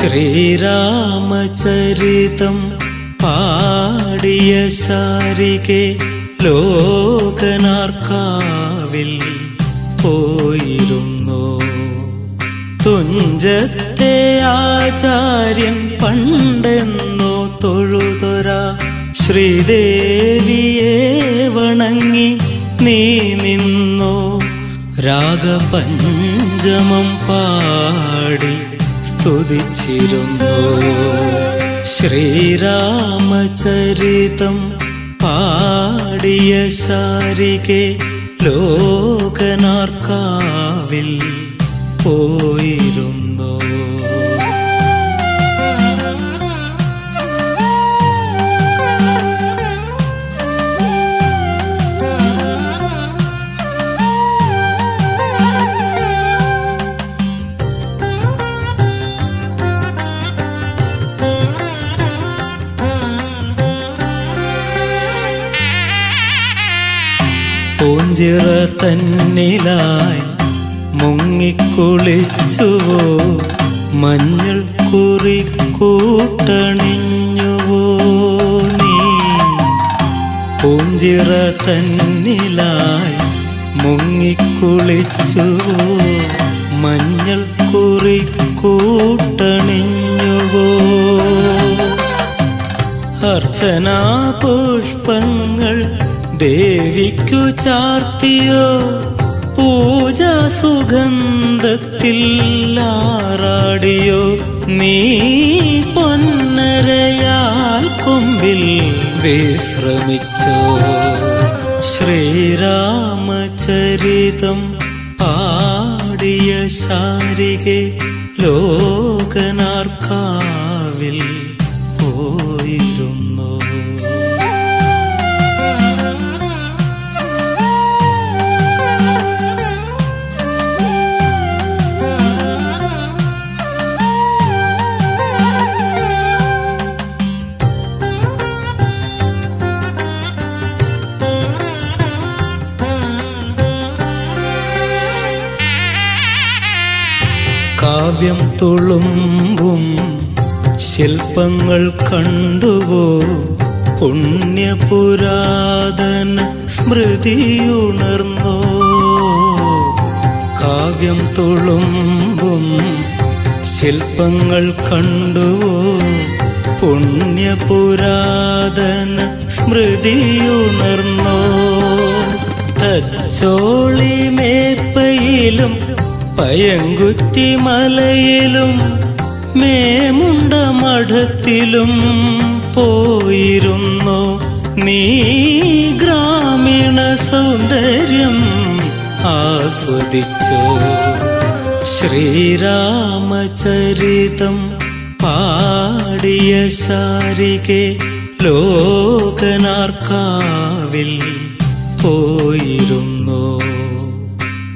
ശ്രീരാമചരിതം പാടിയ ശാരികെ ലോകനാർക്കാവിൽ പോയിരുന്നു. തുഞ്ചത്തെ ആചാര്യൻ പണ്ടെന്നോ തൊഴുതൊര ശ്രീദേവിയെ വണങ്ങി നീ നിന്നോ. രാഗപഞ്ചമം പാടി സ്തുതിച്ചിരുന്നു. ശ്രീരാമചരിതം പാടിയ ശാരികെ ലോകനാർക്കാവിൽ പോയിരുന്നു പൂഞ്ചിറ തന്നിലായി മുങ്ങിക്കുളിച്ചുവോ മഞ്ഞൾ കുറി കൂട്ടണിഞ്ഞുവോ നീ. പൂഞ്ചിറ തന്നിലായി മുങ്ങിക്കുളിച്ചുവോ മഞ്ഞൾ കുറി കൂട്ടണിഞ്ഞുവോ. അർച്ചനാ പുഷ്പങ്ങൾ ദേവിക്കു ചാർത്തിയോ? പൂജ സുഗന്ധത്തിൽ ആറാടിയോ നീ പൊന്നരയാൽ കൊമ്പിൽ വിശ്രമിച്ചോ? ശ്രീരാമചരിതം പാടിയ ശാരികെ ലോകനാർക്കാവിൽ കാവ്യം തുളുമ്പും ശില്പങ്ങൾ കണ്ടുവോ? പുണ്യപുരാതന സ്മൃതിയുണർന്നോ? കാവ്യം തുളുമ്പും ശില്പങ്ങൾ കണ്ടുവോ? പുണ്യപുരാതന സ്മൃതിയുണർന്നോ? തച്ചോളി മേപ്പയിലും പയങ്കുറ്റി മലയിലും മേമുണ്ട മഠത്തിലും പോയിരുന്നു നീ ഗ്രാമീണ സൗന്ദര്യം ആസ്വദിച്ചു. ശ്രീരാമചരിതം പാടിയ ശാരികെ ലോകനാർക്കാവിൽ പോയിരുന്നു.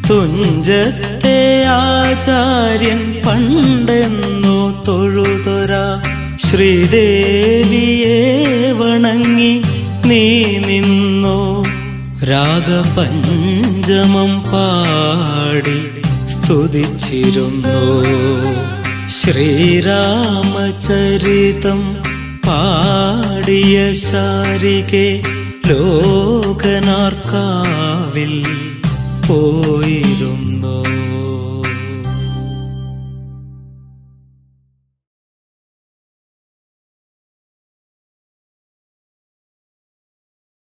തുഞ്ചത്തെ ആചാര്യൻ പണ്ടെന്നു തൊഴുതൊര ശ്രീദേവിയെ വണങ്ങി നീ നിന്നു. രാഗപഞ്ചമം പാടി സ്തുതിച്ചിരുന്നു. ശ്രീരാമചരിതം പാടിയ ശാരികെ ലോകനാർക്കാവിൽ പോയിരുന്നു.